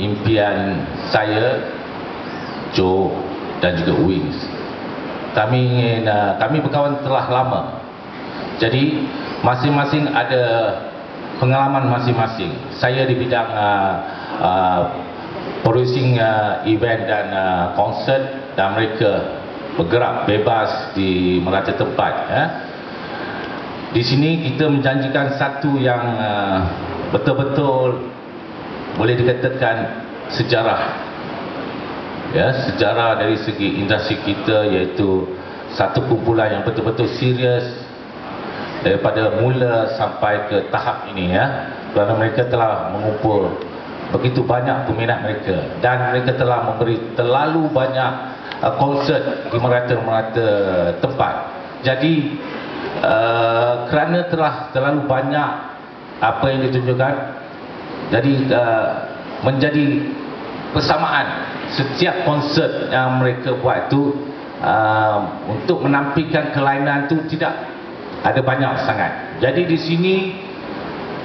impian saya, Joe dan juga Wings. Kami ingin, uh, kami berkawan telah lama. Jadi masing-masing ada pengalaman masing-masing. Saya di bidang uh, uh, producing uh, event dan uh, konsert dan mereka bergerak bebas di merata tempat. Ya. Di sini kita menjanjikan satu yang uh, betul-betul boleh dikatakan sejarah. Ya, sejarah dari segi industri kita iaitu satu kumpulan yang betul-betul serius daripada mula sampai ke tahap ini ya. Kerana mereka telah mengumpul begitu banyak peminat mereka dan mereka telah memberi terlalu banyak uh, konsert di merata-merata tempat. Jadi uh, kerana telah terlalu banyak apa yang ditunjukkan jadi uh, menjadi persamaan setiap konsert yang mereka buat itu uh, untuk menampilkan kelainan itu tidak ada banyak sangat. Jadi di sini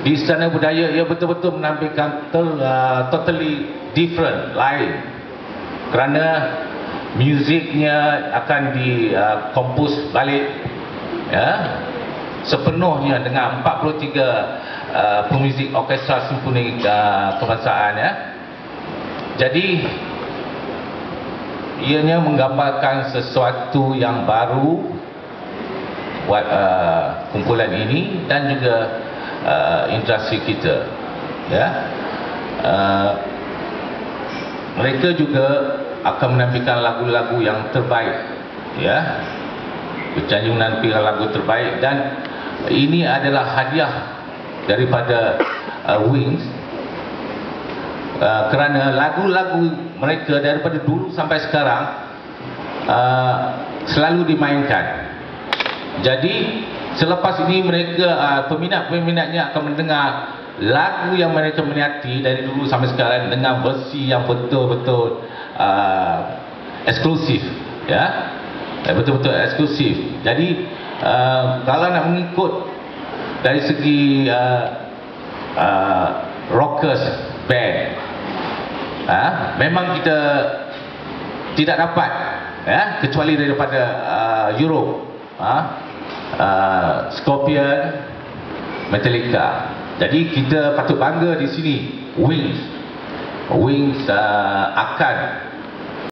di Istana Budaya ia betul-betul menampilkan ter, uh, totally different lain. Kerana muziknya akan di uh, balik ya sepenuhnya dengan 43 uh, pemuzik orkestra simfoni uh, kebangsaan ya. Jadi ianya menggambarkan sesuatu yang baru buat uh, kumpulan ini dan juga uh, industri kita ya. Uh, mereka juga akan menampilkan lagu-lagu yang terbaik ya. Berjanji menampilkan lagu terbaik dan ini adalah hadiah daripada uh, Wings. Uh, kerana lagu-lagu mereka daripada dulu sampai sekarang uh, selalu dimainkan. Jadi selepas ini mereka uh, peminat-peminatnya akan mendengar lagu yang mereka minati dari dulu sampai sekarang dengan versi yang betul-betul uh, eksklusif ya. Betul-betul eksklusif. Jadi uh, kalau nak mengikut dari segi uh, uh, rockers band uh, memang kita tidak dapat ya kecuali daripada uh, Europe uh, uh, Scorpion Metallica. Jadi kita patut bangga di sini. Wings. Wings uh, akan